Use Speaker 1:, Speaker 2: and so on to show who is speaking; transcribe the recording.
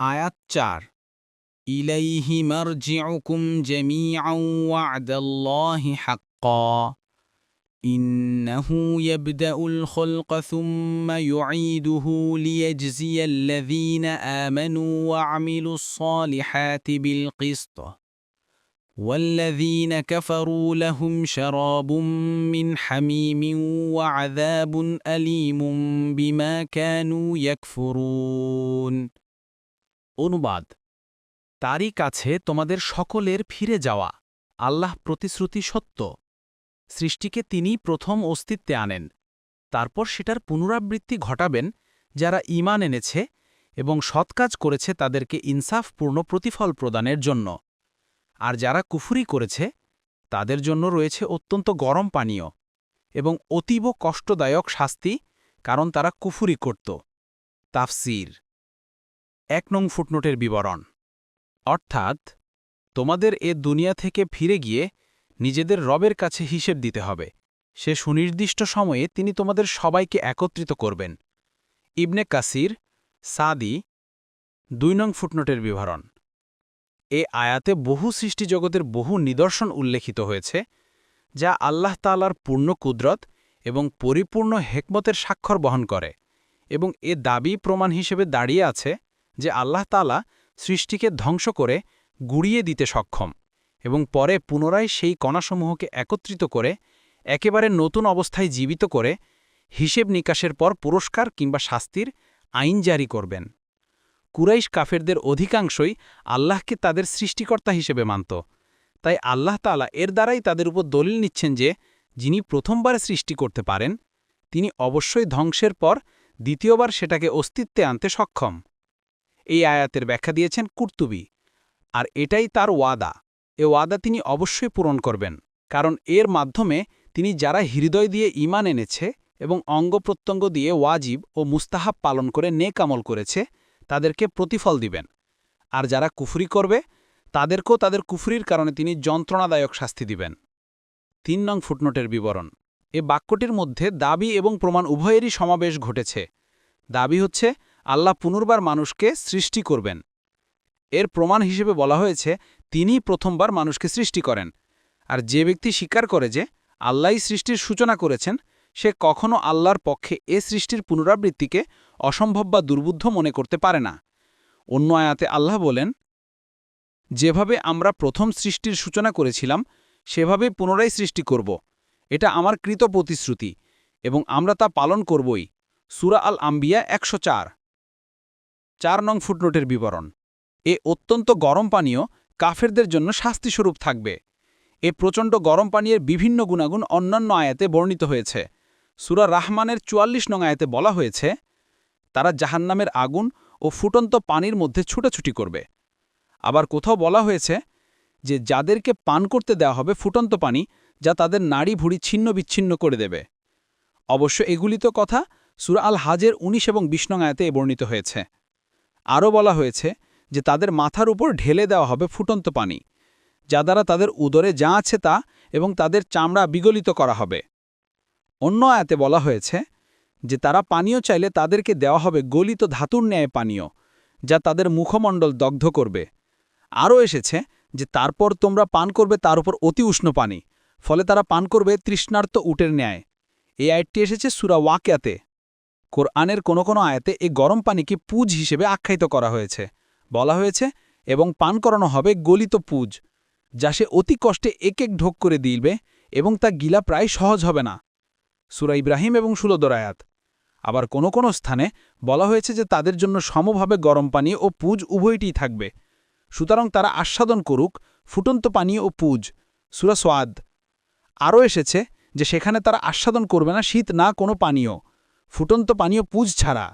Speaker 1: আয়াত চার ইলাইহি মারজিউকুম জামিআন ওয়া'দাল্লাহি হাক্কা إنه يبدأ الخلق ثم يعيده ليجزي الذين آمنوا وعملوا الصالحات بالقسط والذين كفروا لهم شراب من حميم وعذاب أليم بما كانوا يكفرون অনুবাদ। তারই কাছে তোমাদের সকলের ফিরে যাওয়া আল্লাহ প্রতিশ্রুতি সত্য। সৃষ্টিকে তিনি প্রথম অস্তিত্বে আনেন। তারপর সেটার পুনরাবৃত্তি ঘটাবেন যারা ঈমান এনেছে এবং সৎকাজ করেছে তাদেরকে ইনসাফপূর্ণ প্রতিফল প্রদানের জন্য। আর যারা কুফুরি করেছে, তাদের জন্য রয়েছে অত্যন্ত গরম পানীয় এবং অতীব কষ্টদায়ক শাস্তি কারণ তারা কুফুরি করত। তাফসির এক নং ফুটনোটের বিবরণ। অর্থাৎ, তোমাদের এ দুনিয়া থেকে ফিরে গিয়ে নিজেদের রবের কাছে হিসেব দিতে হবে। সে সুনির্দিষ্ট সময়ে তিনি তোমাদের সবাইকে একত্রিত করবেন। ইবনে কাসির, সাদি, দুই নং ফুটনোটের বিবরণ। এ আয়াতে বহু সৃষ্টিজগতের বহু নিদর্শন উল্লেখিত হয়েছে, যা আল্লাহ তালার পূর্ণ কুদরত এবং পরিপূর্ণ হেকমতের স্বাক্ষর বহন করে এবং এ দাবি প্রমাণ হিসেবে দাঁড়িয়ে আছে যে আল্লাহ তালা সৃষ্টিকে ধ্বংস করে গুড়িয়ে দিতে সক্ষম এবং পরে পুনরায় সেই কণাসমূহকে একত্রিত করে একেবারে নতুন অবস্থায় জীবিত করে হিসেব নিকাশের পর পুরস্কার কিংবা শাস্তির আইন জারি করবেন। কুরাইশ কাফেরদের অধিকাংশই আল্লাহকে তাদের সৃষ্টিকর্তা হিসেবে মানত। তাই আল্লাহ তালা এর দ্বারাই তাদের উপর দলিল নিচ্ছেন যে, যিনি প্রথমবার সৃষ্টি করতে পারেন, তিনি অবশ্যই ধ্বংসের পর দ্বিতীয়বার সেটাকে অস্তিত্বে আনতে সক্ষম। এই আয়াতের ব্যাখ্যা দিয়েছেন কুর্তুবি। আর এটাই তার ওয়াদা। এ ওয়াদা তিনি অবশ্যই পূরণ করবেন। কারণ এর মাধ্যমে তিনি যারা হৃদয় দিয়ে ইমান এনেছে এবং অঙ্গ প্রত্যঙ্গ দিয়ে ওয়াজিব ও মুস্তাহাব পালন করে নেক আমল করেছে, তাদেরকে প্রতিফল দিবেন। আর যারা কুফরি করবে, তাদেরকেও তাদের কুফরির কারণে তিনি যন্ত্রণাদায়ক শাস্তি দিবেন। তিন নং ফুটনোটের বিবরণ। এ বাক্যটির মধ্যে দাবি এবং প্রমাণ উভয়েরই সমাবেশ ঘটেছে। দাবি হচ্ছে আল্লাহ পুনর্বার মানুষকে সৃষ্টি করবেন। এর প্রমাণ হিসেবে বলা হয়েছে তিনি প্রথমবার মানুষকে সৃষ্টি করেন। আর যে ব্যক্তি স্বীকার করে যে আল্লাহই সৃষ্টির সূচনা করেছেন, সে কখনো আল্লাহর পক্ষে এ সৃষ্টির পুনরাবৃত্তিকে অসম্ভব বা দুর্বুদ্ধ মনে করতে পারে না। অন্য আয়াতে আল্লাহ বলেন, যেভাবে আমরা প্রথম সৃষ্টির সূচনা করেছিলাম, সেভাবে পুনরায় সৃষ্টি করব। এটা আমার কৃত প্রতিশ্রুতি এবং আমরা তা পালন করবই। সুরা আল আম্বিয়া একশো চার। চার নং ফুটনোটের বিবরণ। এ অত্যন্ত গরম পানীয়, কাফেরদের জন্য শাস্তিস্বরূপ থাকবে। এ প্রচণ্ড গরম পানীয়ের বিভিন্ন গুণাগুণ অন্যান্য আয়াতে বর্ণিত হয়েছে। সুরা রাহমানের চুয়াল্লিশ নং আয়াতে বলা হয়েছে, তারা জাহান্নামের আগুন ও ফুটন্ত পানির মধ্যে ছুটাছুটি করবে। আবার কোথাও বলা হয়েছে যে যাদেরকে পান করতে দেওয়া হবে ফুটন্ত পানি, যা তাদের নাড়ি ভুড়ি ছিন্ন বিচ্ছিন্ন করে দেবে। অবশ্য এগুলি তো কথা সুরা আল হাজের ১৯ এবং বিষ্ণং আয়াতে বর্ণিত হয়েছে। আরও বলা হয়েছে যে তাদের মাথার উপর ঢেলে দেওয়া হবে ফুটন্ত পানি, যা দ্বারা তাদের উদরে যা আছে তা এবং তাদের চামড়া বিগলিত করা হবে। অন্য আয়াতে বলা হয়েছে যে তারা পানীয় চাইলে তাদেরকে দেওয়া হবে গলিত ধাতুর ন্যায় পানীয়, যা তাদের মুখমণ্ডল দগ্ধ করবে। আরও এসেছে যে তারপর তোমরা পান করবে তার উপর অতি উষ্ণ পানি, ফলে তারা পান করবে তৃষ্ণার্ত উটের ন্যায়। এই আয়টি এসেছে সুরা ওয়াকিয়াতে। কোরআনের কোনো কোনো আয়াতে এই গরম পানিকে পুজ হিসেবে আখ্যায়িত করা হয়েছে। বলা হয়েছে, এবং পান করানো হবে গলিত পুজ, যা সে অতি কষ্টে এক এক ঢোক করে দিলবে, এবং তা গিলা প্রায় সহজ হবে না। সুরা ইব্রাহিম এবং সুলোদরায়াত আবার কোনো কোনো স্থানে বলা হয়েছে যে তাদের জন্য সমভাবে গরম পানি ও পুজ উভয়টিই থাকবে। সুতরাং তারা আস্বাদন করুক, ফুটন্ত পানি ও পুজ। সুরা সোয়াদ। আরও এসেছে যে সেখানে তারা আস্বাদন করবে না শীত না কোনো পানীয়। ফুটন্ত পানীয় পুজ ছাড়া।